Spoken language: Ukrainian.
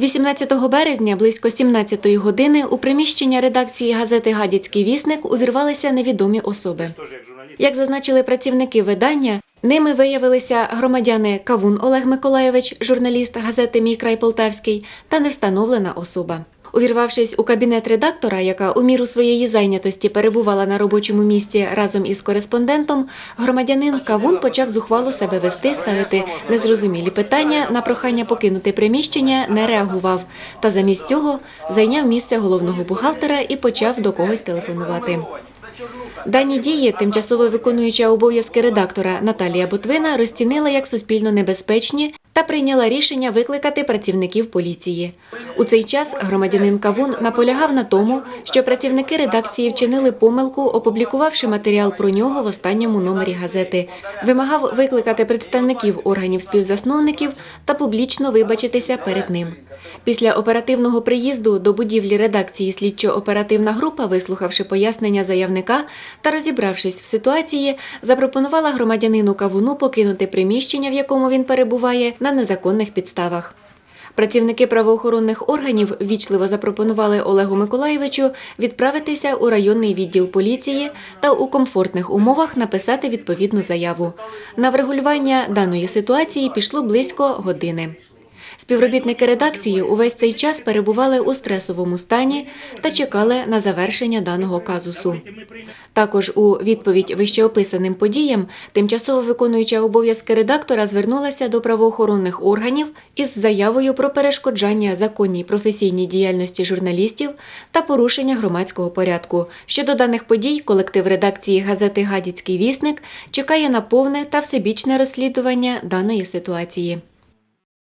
18 березня близько 17-ї години у приміщення редакції газети Гадяцький вісник увірвалися невідомі особи. Як зазначили працівники видання, ними виявилися громадяни Кавун Олег Миколайович, журналіст газети Мій край Полтавський та невстановлена особа. Увірвавшись у кабінет редактора, яка у міру своєї зайнятості перебувала на робочому місці разом із кореспондентом, громадянин Кавун почав зухвало себе вести, ставити незрозумілі питання на прохання покинути приміщення, не реагував. Та замість цього зайняв місце головного бухгалтера і почав до когось телефонувати. Дані дії тимчасово виконуюча обов'язки редактора Наталія Ботвина розцінила як суспільно небезпечні та прийняла рішення викликати працівників поліції. У цей час громадянин Кавун наполягав на тому, що працівники редакції вчинили помилку, опублікувавши матеріал про нього в останньому номері газети. Вимагав викликати представників органів співзасновників та публічно вибачитися перед ним. Після оперативного приїзду до будівлі редакції слідчо-оперативна група, вислухавши пояснення заявника та розібравшись в ситуації, запропонувала громадянину Кавуну покинути приміщення, в якому він перебуває, на незаконних підставах. Працівники правоохоронних органів ввічливо запропонували Олегу Миколаєвичу відправитися у районний відділ поліції та у комфортних умовах написати відповідну заяву. На врегулювання даної ситуації пішло близько години. Співробітники редакції увесь цей час перебували у стресовому стані та чекали на завершення даного казусу. Також у відповідь вищеописаним подіям тимчасово виконуюча обов'язки редактора звернулася до правоохоронних органів із заявою про перешкоджання законній професійній діяльності журналістів та порушення громадського порядку. Щодо даних подій, колектив редакції газети Гадяцький вісник чекає на повне та всебічне розслідування даної ситуації.